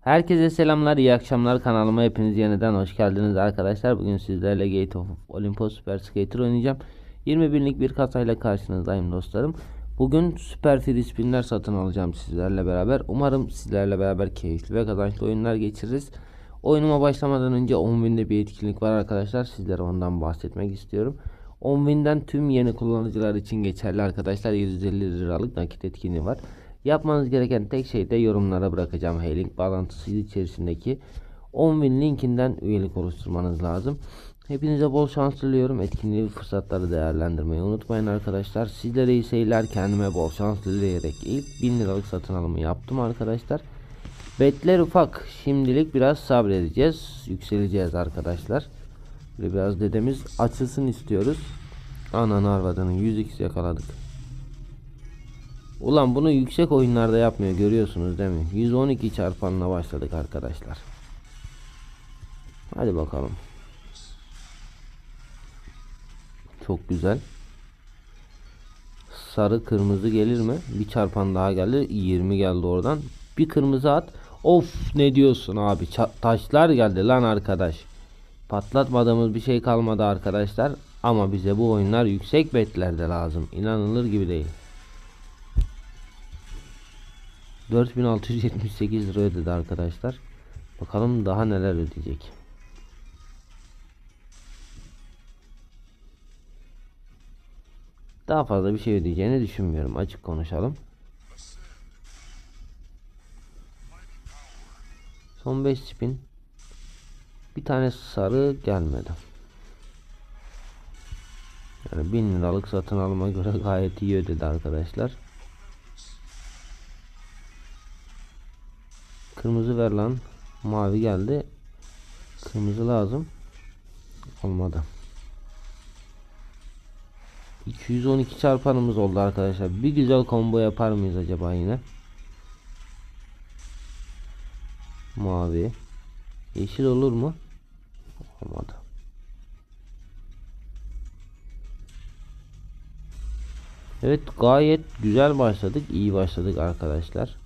Herkese selamlar, iyi akşamlar. Kanalıma hepiniz yeniden hoş geldiniz arkadaşlar. Bugün sizlerle Gate of Olympus Super Skater oynayacağım. 20 binlik bir kasayla karşınızdayım dostlarım. Bugün süper free spinler satın alacağım sizlerle beraber. Umarım sizlerle beraber keyifli ve kazançlı oyunlar geçiririz. Oyunuma başlamadan önce 10 binde bir etkinlik var arkadaşlar. Sizlere ondan bahsetmek istiyorum. 10 binden tüm yeni kullanıcılar için geçerli arkadaşlar. 750 liralık nakit etkinliği var. Yapmanız gereken tek şey de yorumlara bırakacağım H-Link bağlantısı içerisindeki 10.000 linkinden üyelik oluşturmanız lazım. Hepinize bol şans diliyorum. Etkinliği fırsatları değerlendirmeyi unutmayın arkadaşlar. Sizlere iyi seyirler. Kendime bol şans dileyerek ilk 1000 liralık satın alımı yaptım arkadaşlar. Betler ufak. Şimdilik biraz sabredeceğiz. Yükseleceğiz arkadaşlar. Biraz dedemiz açılsın istiyoruz. Anan arvadının 100x yakaladık. Ulan bunu yüksek oyunlarda yapmıyor görüyorsunuz değil mi? 112 çarpanla başladık arkadaşlar. Hadi bakalım. Çok güzel. Sarı kırmızı gelir mi? Bir çarpan daha geldi. 20 geldi oradan. Bir kırmızı at. Of ne diyorsun abi? Taşlar geldi lan arkadaş. Patlatmadığımız bir şey kalmadı arkadaşlar. Ama bize bu oyunlar yüksek betlerde lazım. İnanılır gibi değil. 4678 lira ödedi arkadaşlar. Bakalım daha neler ödeyecek. Daha fazla bir şey ödeyeceğini düşünmüyorum. Açık konuşalım. Son 5 spin. Bir tane sarı gelmedi. Yani 1000 liralık satın alma göre gayet iyi ödedi arkadaşlar. Kırmızı ver lan. Mavi geldi. Kırmızı lazım. Olmadı. 212 çarpanımız oldu arkadaşlar. Bir güzel combo yapar mıyız acaba yine? Mavi. Yeşil olur mu? Olmadı. Evet gayet güzel başladık. iyi başladık arkadaşlar.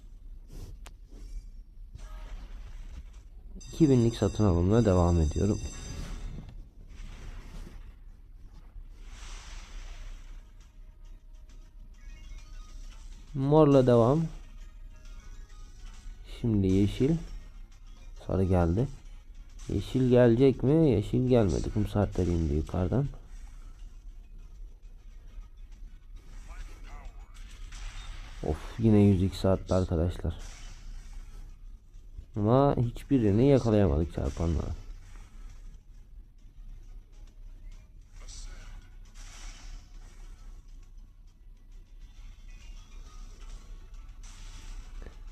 2000'lik satın alımına devam ediyorum. Morla devam. Şimdi yeşil. Sarı geldi. Yeşil gelecek mi? Yeşil gelmedi. Kum saatleri indi yukarıdan. Of yine 102 saatte arkadaşlar. Ama hiçbirini yakalayamadık çarpanlara.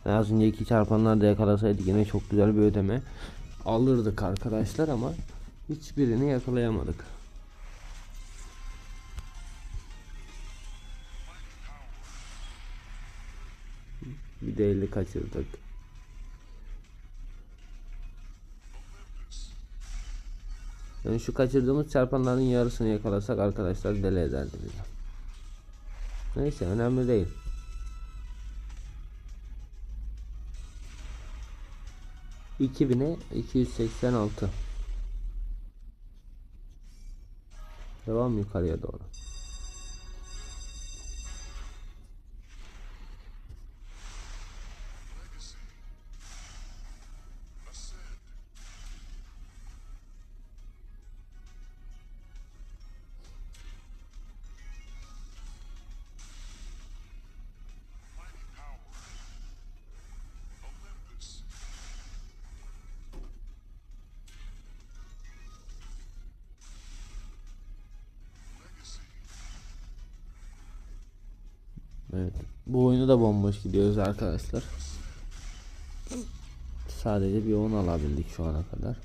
Az önceki çarpanlarda yakalasaydık yine çok güzel bir ödeme alırdık arkadaşlar ama hiçbirini yakalayamadık. Bir de 50 kaçırdık. Yani şu kaçırdığımız çarpanların yarısını yakalasak arkadaşlar deli ederdi bizi. Neyse önemli değil. İki bine iki yüz seksen altı. Devam yukarıya doğru. Bu oyunu da bomboş gidiyoruz arkadaşlar. Sadece bir 10 alabildik şu ana kadar.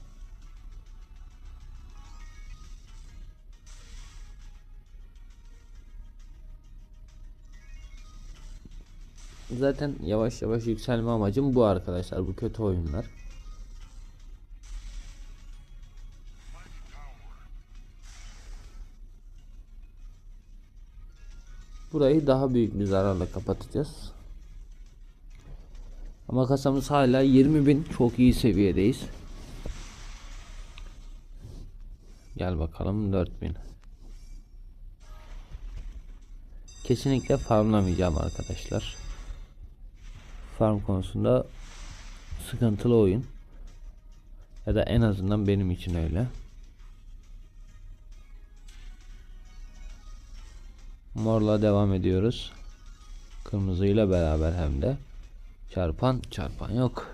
Zaten yavaş yavaş yükselme amacım bu arkadaşlar. Bu kötü oyunlar. Burayı daha büyük bir zararla kapatacağız. Ama kasamız hala 20.000 çok iyi seviyedeyiz. Gel bakalım 4000. Kesinlikle farmlamayacağım arkadaşlar. Farm konusunda sıkıntılı oyun. Ya da en azından benim için öyle. Morla devam ediyoruz. Kırmızıyla beraber hem de. Çarpan çarpan yok.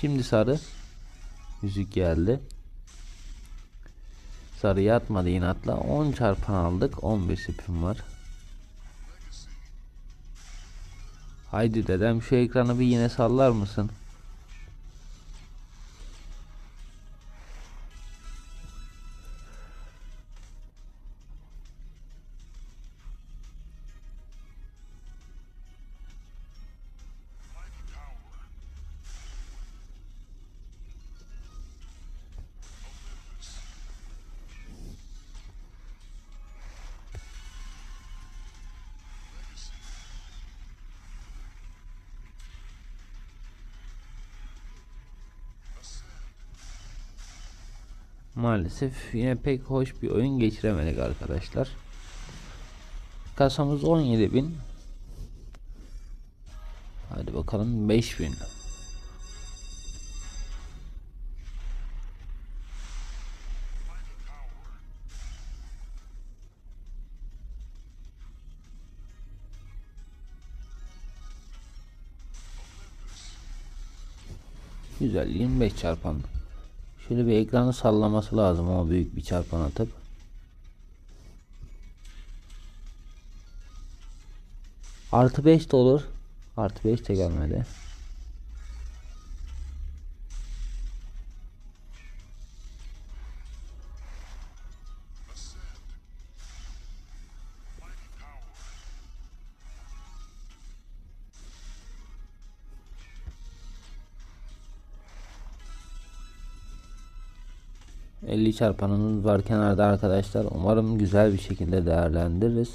Şimdi sarı. Yüzük geldi. Sarıya atmadı inatla. 10 çarpan aldık. 11 spin var. Haydi dedem şu ekranı bir yine sallar mısın? Maalesef yine pek hoş bir oyun geçiremedik arkadaşlar. Kasamız 17.000. Hadi bakalım 5000. Güzel 25 çarpan. Şöyle bir ekranı sallaması lazım ama büyük bir çarpan atıp. Artı 5 de olur. Artı 5 de gelmedi. Çarpanımız var kenarda arkadaşlar. Umarım güzel bir şekilde değerlendiririz.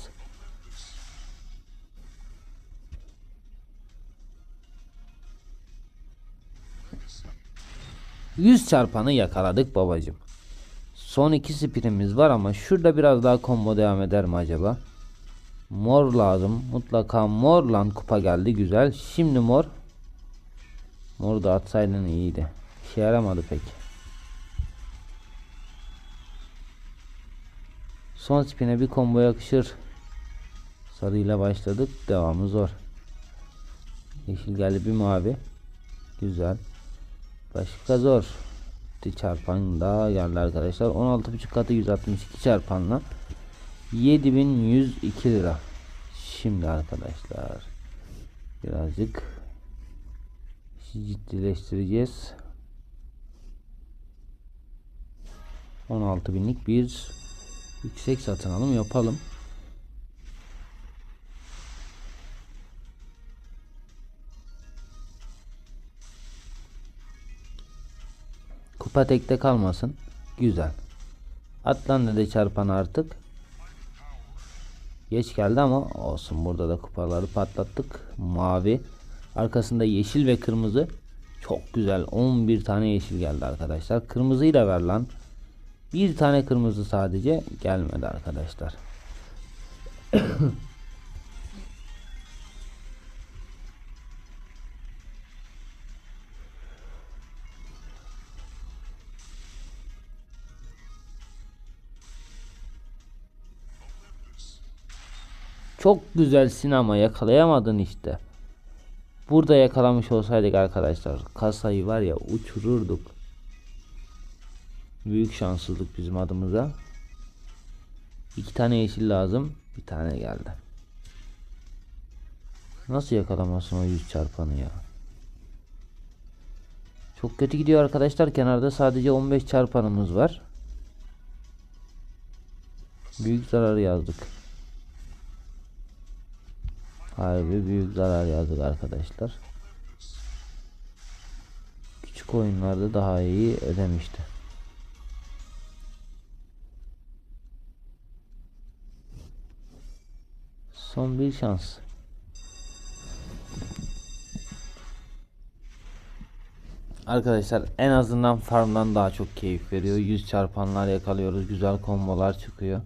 100 çarpanı yakaladık babacım. Son iki spinimiz var ama şurada biraz daha combo devam eder mi acaba? Mor lazım. Mutlaka mor lan kupa geldi güzel. Şimdi mor. Mor da atsaydın iyiydi. İşe yaramadı pek. Son spine bir combo yakışır. Sarıyla başladık. Devamı zor. Yeşil geldi bir mavi. Güzel. Başka zor. Çarpan daha geldi arkadaşlar. 16.5 katı 162 çarpanla 7102 lira. Şimdi arkadaşlar birazcık ciddileştireceğiz. 16 binlik bir yüksek satın alım yapalım. Kupa tekte kalmasın. Güzel. Atlan de çarpan artık. Geç geldi ama olsun. Burada da kupaları patlattık. Mavi. Arkasında yeşil ve kırmızı. Çok güzel. 11 tane yeşil geldi arkadaşlar. Kırmızıyı da ver lan. Bir tane kırmızı sadece gelmedi arkadaşlar. Çok güzel sinema yakalayamadın işte. Burada yakalamış olsaydık arkadaşlar kasayı var ya uçururduk. Büyük şanssızlık bizim adımıza. İki tane yeşil lazım. Bir tane geldi. Nasıl yakalamazsın o yüz çarpanı ya? Çok kötü gidiyor arkadaşlar. Kenarda sadece 15 çarpanımız var. Büyük zarar yazdık. Harbi büyük zarar yazdık arkadaşlar. Küçük oyunlarda daha iyi ödemişti. Son bir şans. Arkadaşlar en azından farmdan daha çok keyif veriyor. 100 çarpanlar yakalıyoruz. Güzel kombolar çıkıyor.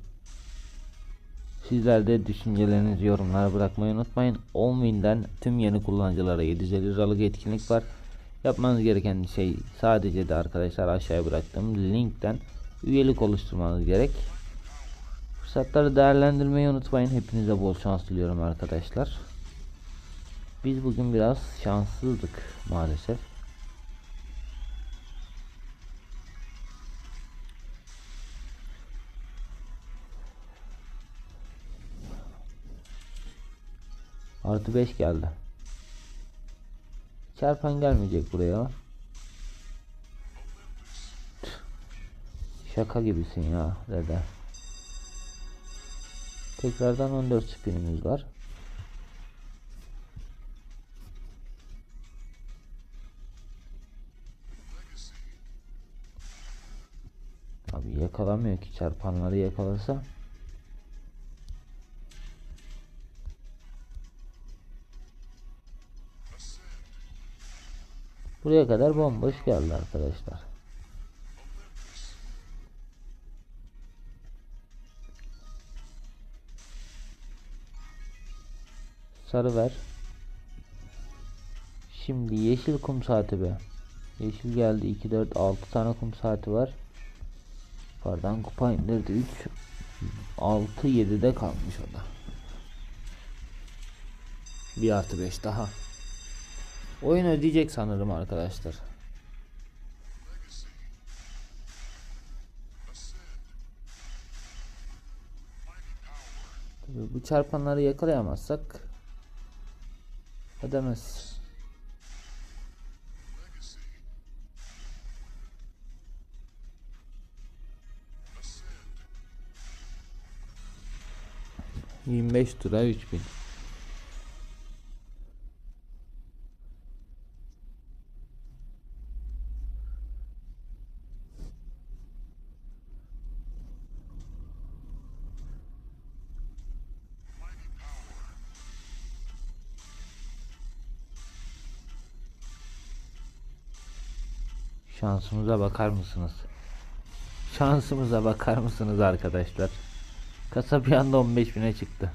Sizler de düşüncelerinizi yorumlara bırakmayı unutmayın. 10.000'den tüm yeni kullanıcılara 750 liralık etkinlik var. Yapmanız gereken şey sadece de arkadaşlar aşağıya bıraktığım linkten üyelik oluşturmanız gerek. Fırsatları değerlendirmeyi unutmayın. Hepinize bol şans diliyorum arkadaşlar. Biz bugün biraz şanssızdık maalesef. Artı 5 geldi. Çarpan gelmeyecek buraya. Şaka gibisin ya dede. Tekrardan 14 spinimiz var. Abi yakalamıyor ki çarpanları yakalasa. Buraya kadar bomboş geldi arkadaşlar. Sarı ver. Şimdi yeşil kum saati be. Yeşil geldi 2 4 6 tane kum saati var. Pardon kupa indirdi 3 6 7'de kalmış o da. 1 artı 5 daha. Oyun ödeyecek sanırım arkadaşlar. Bu çarpanları yakalayamazsak ödemez. Yirmi beş lira. Şansımıza bakar mısınız? Şansımıza bakar mısınız arkadaşlar? Kasa bir anda 15 bine çıktı.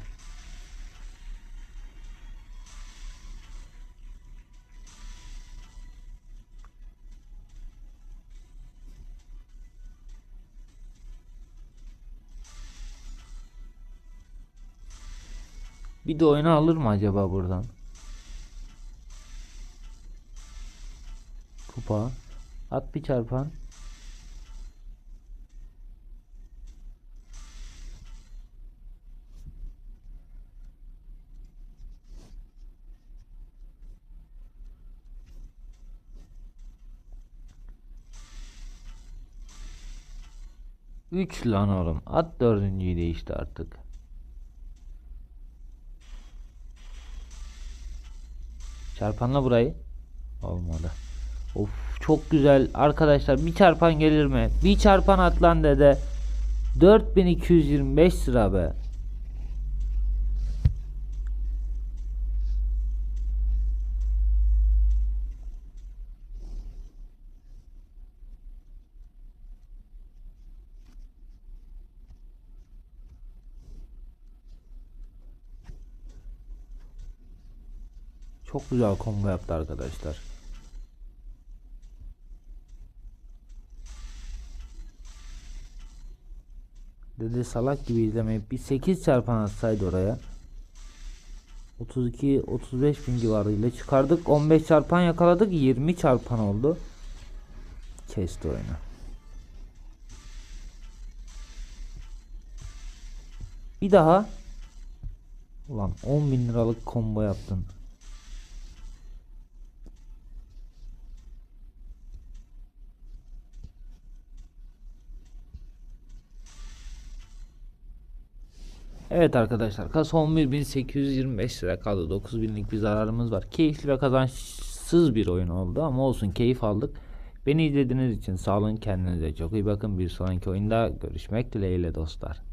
Bir de oyunu alır mı acaba buradan? Kupa. At bir çarpan. Üç lan oğlum. At dördüncüyü de işte artık. Çarpanla burayı. Olmadı. Of çok güzel. Arkadaşlar bir çarpan gelir mi? Bir çarpan at lan dede. 4225 lira be. Çok güzel combo yaptı arkadaşlar. Dedi salak gibi izlemeyip bir 8 çarpan atsaydı oraya. 32 35 bin civarıyla çıkardık. 15 çarpan yakaladık. 20 çarpan oldu. Kesti oyunu. Bir daha. Ulan 10 bin liralık combo yaptın. Evet arkadaşlar kasa 11.825 lira kaldı. 9.000'lik bir zararımız var. Keyifli ve kazançsız bir oyun oldu ama olsun keyif aldık. Beni izlediğiniz için sağ olun kendinize çok iyi bakın. Bir sonraki oyunda görüşmek dileğiyle dostlar